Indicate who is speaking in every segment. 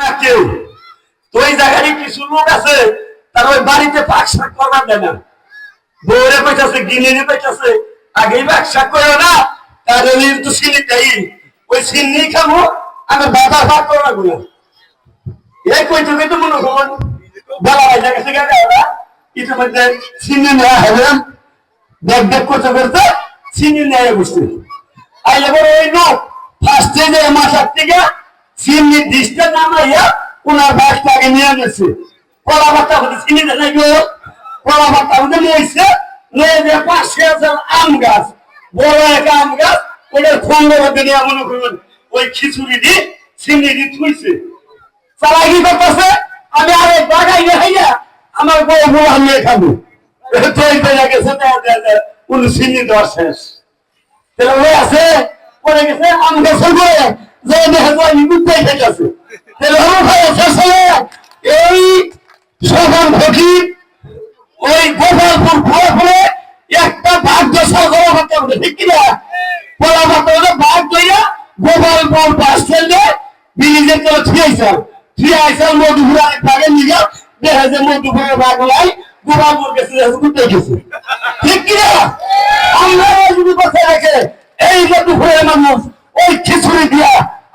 Speaker 1: না কেউ। তো ওই জায়গায় কিছু লোক আছে, তারা ওই বাড়িতে পাক শাক করবার দেয় না। বউরে কইতাছে গিনিরে কইতাছে, আগেই বাক শাক করো না, তার তো সিনি দেই। ওই খাব, আমি বাবা ভাগগুলো এই মনে বলা হয় জায়গা থেকে ওরা ইতিমধ্যে সিনি নেওয়া দেখ দেখ করতে করতে সিনি নেয় বসতে আর এবার ওই লোক ফার্স্টে যে মাসার থেকে সিনি ডিশটা নামাইয়া ওনার বাসটাকে নিয়ে গেছে। কলা বাচ্চা হতে চিনি দেয় ও? কলা বাচ্চা হতে মইছে যে পাশে আছে আম গাছ। বড় একটা আম গাছ ওদের খন্ড মধ্যে নিয়ে মনে করবেন, ওই খিচুড়ি দি চিনি দি থুইছে। চালাকি করতেছে? আমি আরে বাগাই হইয়া আমার বউ বউ আমি খাব। তৈরি হয়ে গেছে কোন চিনি দেওয়া শেষ। তাহলে ওই আছে পরে গেছে আম গাছের যে ভাই, শেষ হয়ে এই সফল ফকির, ওই গোপালপুর ঘুরে ঘুরে একটা ভাগ্য সরকার করতে হবে ঠিক কিনা? বলা মাত্র ভাগ লইয়া গোপালপুর বাস স্ট্যান্ডে ব্রিজের তলে থিয়েছিল থিয়েছিল মধুপুর ভাগের নিয়ে দেখা যায় মধুপুরের ভাগ লাই গোপালপুর গেছে ঘুরতে গেছে। আমরা যদি বসে রাখে, এই মধুপুরের মানুষ ওই খিচুড়ি দিয়া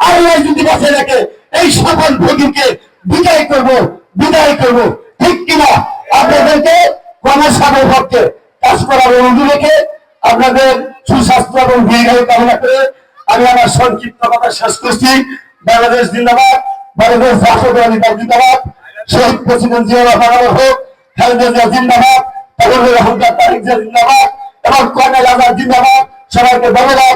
Speaker 1: আল্লাহ যদি বসে রাখে এই সকল ভোগীকে বিদায় করব বিদায় করব, ঠিক কিনা? আপনাদেরকে গণসভার পক্ষে কাজ করার অনুরোধ রেখে আপনাদের সুস্বাস্থ্য এবং দীর্ঘায়ু কামনা করে আমি আমার সংক্ষিপ্ত কথা শেষ করছি। বাংলাদেশ জিন্দাবাদ, বাংলাদেশ রাষ্ট্রপতি জিন্দাবাদ, শহীদ প্রেসিডেন্ট জিয়া রহমান হোক, খালেদা জিন্দাবাদ তারিক জিয়া জিন্দাবাদ, এবং কর্নেল আজাদ জিন্দাবাদ, সবাইকে ধন্যবাদ।